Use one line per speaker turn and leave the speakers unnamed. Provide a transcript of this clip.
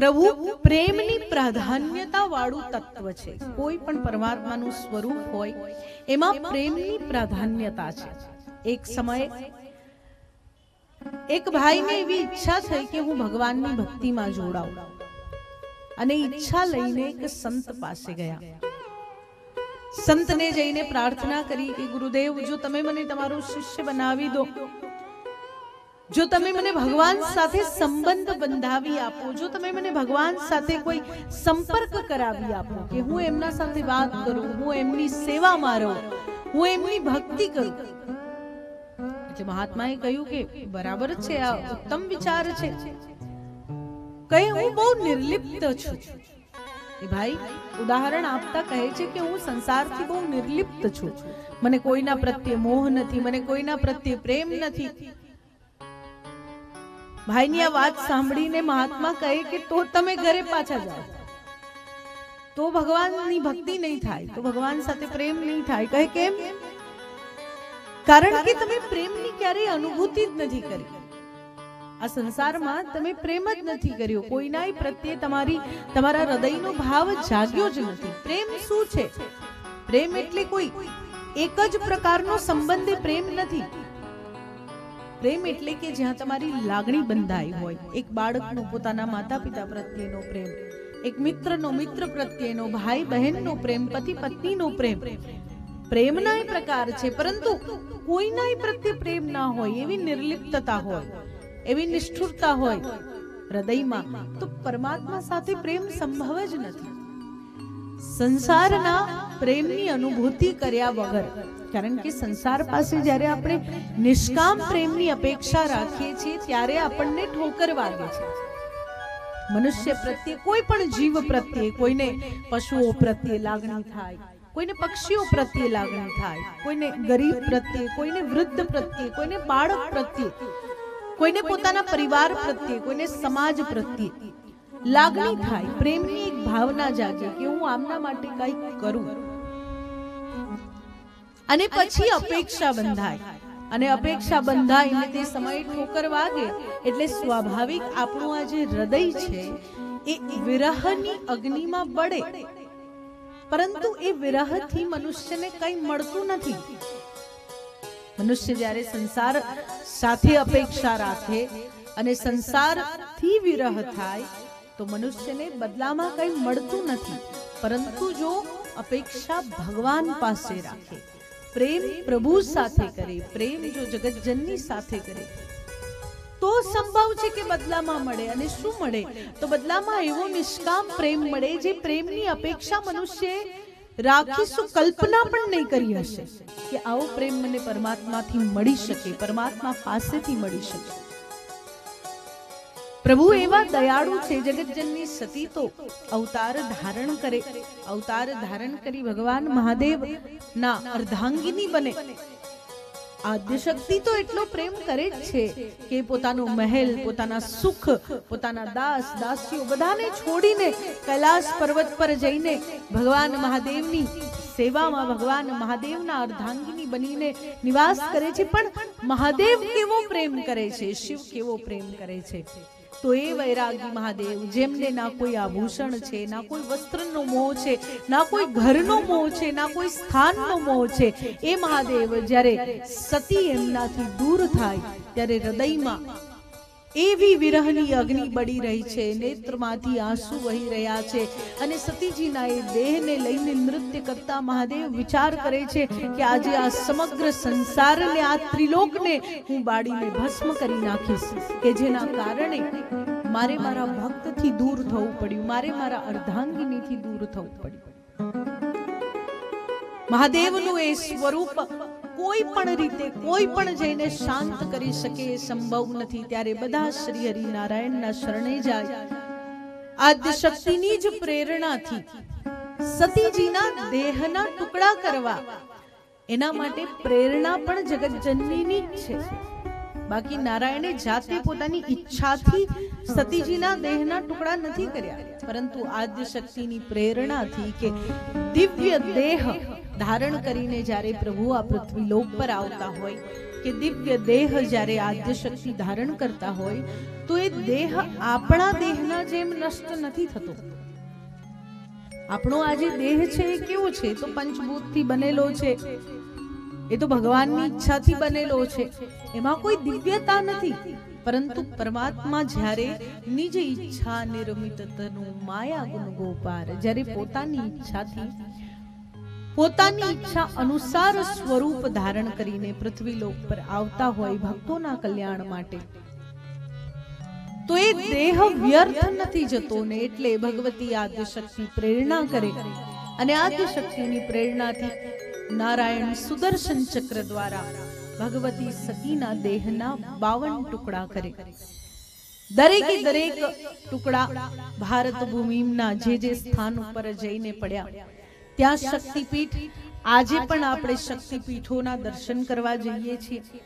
પ્રભુ, પ્રેમની પ્રાધાન્યતા વાળું તત્વ છે. કોઈ પણ પરમાત્માનું સ્વરૂપ હોય, એમાં પ્રેમની પ્રાધાન્યતા છે. એક સમયે એક ભાઈને એવી ઈચ્છા થઈ કે હું ભગવાનની ભક્તિમાં જોડાઉં. અને ઈચ્છા લઈને એક સંત પાસે ગયા. સંતને જઈને પ્રાર્થના કરી કે, ગુરુદેવ, જો તમે મને તમારું શિષ્ય બનાવી દો જો તમે મને ભગવાન સાથે સંબંધ બંધાવી આપો, જો તમે મને ભગવાન સાથે કોઈ સંપર્ક કરાવી આપો કે હું એમના સાથે વાત કરું, હું એમની સેવા મારો હું એમની ભક્તિ કરું. એટલે મહાત્માએ કહ્યું કે બરાબર છે, આ ઉત્તમ વિચાર છે. કહે, હું બહુ નિર્લિપ્ત છું. એ ભાઈ, ઉદાહરણ આપતા કહે છે કે હું સંસારથી બહુ નિર્લિપ્ત છું. મને કોઈના પ્રત્યે મોહ નથી, મને કોઈના પ્રત્યે પ્રેમ નથી. ભાઈની આ વાત સાંભળીને મહાત્મા કહે કે તો તમે ઘરે પાછા જાઓ. તો ભગવાનની ભક્તિ નહીં થાય, તો ભગવાન સાથે પ્રેમ નહીં થાય. કહે કેમ? કારણ કે તમે પ્રેમની ક્યારેય અનુભૂતિ જ નથી કરી. આ સંસારમાં તમે પ્રેમ જ નથી કર્યો. કોઈનાય પ્રત્યે તમારી, તમારા હૃદયનો ભાવ જાગ્યો જ નથી. પ્રેમ શું છે? પ્રેમ એટલે કોઈ એક જ પ્રકારનો સંબંધ પ્રેમ નથી. પ્રેમ એટલે કે જ્યાં તમારી લાગણી બંધાઈ હોય. એક બાળકનો પોતાના માતા પિતા પ્રત્યેનો પ્રેમ, એક મિત્રનો મિત્ર પ્રત્યેનો, ભાઈ બહેનનો પ્રેમ, પતિ પત્નીનો પ્રેમ. પ્રેમના એ પ્રકાર છે, પરંતુ કોઈના પ્રત્યે પ્રેમ ના હોય, એવી નિર્લિપ્તતા હોય, એવી નિષ્ઠુરતા હોય હૃદયમાં, તો પરમાત્મા સાથે પ્રેમ સંભવ જ નથી. સંસારના પ્રેમની અનુભૂતિ કર્યા વગર. કારણ કે સંસાર પાસે જ્યારે આપણે નિષ્કામ પ્રેમની અપેક્ષા રાખીએ છીએ, ત્યારે આપણને ઠોકર વાગે છે. મનુષ્ય પ્રત્યે, કોઈ પણ જીવ પ્રત્યે, કોઈને પશુઓ પ્રત્યે લાગણી થાય, કોઈને પક્ષીઓ પ્રત્યે લાગણી થાય, કોઈને ગરીબ પ્રત્યે, કોઈને વૃદ્ધ પ્રત્યે, કોઈને બાળક પ્રત્યે, કોઈને પોતાના પરિવાર પ્રત્યે, કોઈને સમાજ પ્રત્યે લાગણી થાય, પ્રેમની ભાવના જાગે કે હું આમના માટે કંઈક કરું. અને પછી અપેક્ષા બંધાય. અને અપેક્ષા બંધાય ને તે સમયે ઠોકર વાગે. એટલે સ્વાભાવિક આપણું આ જે હૃદય છે એ વિરહની અગ્નિમાં બળે. પરંતુ એ વિરહથી મનુષ્યને કંઈ મળતું નથી. મનુષ્ય જ્યારે સંસાર સાથે અપેક્ષા રાખે અને સંસારથી વિરહ થાય તો મનુષ્યને બદલામાં કંઈ મળતું નથી. પરંતુ જો અપેક્ષા ભગવાન પાસે રાખે, પ્રેમ પ્રભુ સાથે કરે, પ્રેમ જો જગતજનની સાથે કરે, તો સંભવ છે કે બદલામાં મળે. અને શું મળે? તો બદલામાં એવો નિષ્કામ પ્રેમ મળે જે પ્રેમની અપેક્ષા મનુષ્યએ રાખીશું કલ્પના પણ નહીં કરી હશે કે આવો પ્રેમ મને પરમાત્માથી મળી શકે, પરમાત્મા પાસેથી મળી શકે. પ્રભુ એવા દયાળુ છે જગતજનની સતી તો અવતાર ધારણ કરે. અવતાર ધારણ કરી ભગવાન મહાદેવ ના અર્ધાંગીની બને. આદ્ય તો એટલો પ્રેમ કરે જ છે કે પોતાનો મહેલ, પોતાના સુખ, પોતાના દાસ, દાસીઓ બધાને છોડીને કૈલાસ પર્વત પર જઈને ભગવાન મહાદેવની સેવામાં ભગવાન મહાદેવના અર્ધાંગિની બનીને નિવાસ કરે છે. પણ મહાદેવ કેવો પ્રેમ કરે છે? શિવ કેવો પ્રેમ કરે છે? તો એ વૈરાગી મહાદેવ જેમને ના કોઈ આભૂષણ છે, ના કોઈ વસ્ત્રનો મોહ છે, ના કોઈ ઘરનો મોહ છે, ના કોઈ સ્થાનનો મોહ છે, એ મહાદેવ જ્યારે સતી એમનાથી દૂર થાય, ત્યારે હૃદયમાં એવી વિરહની અગ્નિ બળી રહી છે, નેત્રમાંથી આંસુ વહી રહ્યા છે અને સતીજીના એ દેહને લઈને નૃત્ય કરતા મહાદેવ વિચાર કરે છે કે આજે આ સમગ્ર સંસારને, આ ત્રિલોકને હું બાળીને ભસ્મ કરી નાખીશ કે જેના કારણે મારે મારા ભક્તથી દૂર થવું પડ્યું, મારે મારા અર્ધાંગિનીથી દૂર થવું પડ્યું. મહાદેવનું એ સ્વરૂપ કોઈ પણ રીતે, કોઈ પણ જઈને શાંત કરી શકે એ સંભવ નથી. ત્યારે બધા શ્રી હરિનારાયણના શરણે જાય. આદ્ય શક્તિની જ પ્રેરણાથી સતીજીના દેહના ટુકડા કરવા. એના માટે પ્રેરણા પણ જગતજનનીની જ છે. બાકી નારાયણે જાતે પોતાની ઈચ્છાથી સતીજીના દેહના ટુકડા નથી કર્યા. પરંતુ આદ્ય શક્તિની પ્રેરણાથી કે દિવ્ય દેહ ધારણ કરીને જ્યારે પ્રભુ આ પૃથ્વી લોક પર આવતા હોય કે દિવ્ય દેહ જ્યારે આદ્ય શક્તિ ધારણ કરતા હોય, તો એ દેહ આપણા દેહના જેમ નષ્ટ નથી થતો. આપણો આ જે દેહ છે એ કેવો છે? તો પંચભૂતથી બનેલો છે. એ તો ભગવાનની ઈચ્છાથી બનેલો છે. એમાં કોઈ દિવ્યતા નથી. પરંતુ પરમાત્મા જ્યારે નિજ ઈચ્છા નિર્મિત તનુ માયા ગુણ ગોપાર, જ્યારે પોતાની ઈચ્છાથી પોતાની ઈચ્છા અનુસાર સ્વરૂપ ધારણ કરીને પૃથ્વીલોક પર આવતા હોય ભક્તોના કલ્યાણ માટે. તો એ દેહ વ્યર્થ નથી જતો ને એટલે ભગવતી આદ્ય શક્તિ પ્રેરણા કરે. અને આદ્ય શક્તિની પ્રેરણાથી નારાયણ સુદર્શન ચક્ર દ્વારા ભગવતી સતીના દેહના બાવન ટુકડા કરે. દરેકે દરેક ટુકડા ભારત ભૂમિના જે જે સ્થાન ઉપર જઈને પડ્યા. ત્યાં શક્તિપીઠ. આજે પણ આપણે શક્તિપીઠોના દર્શન કરવા જઈએ છીએ.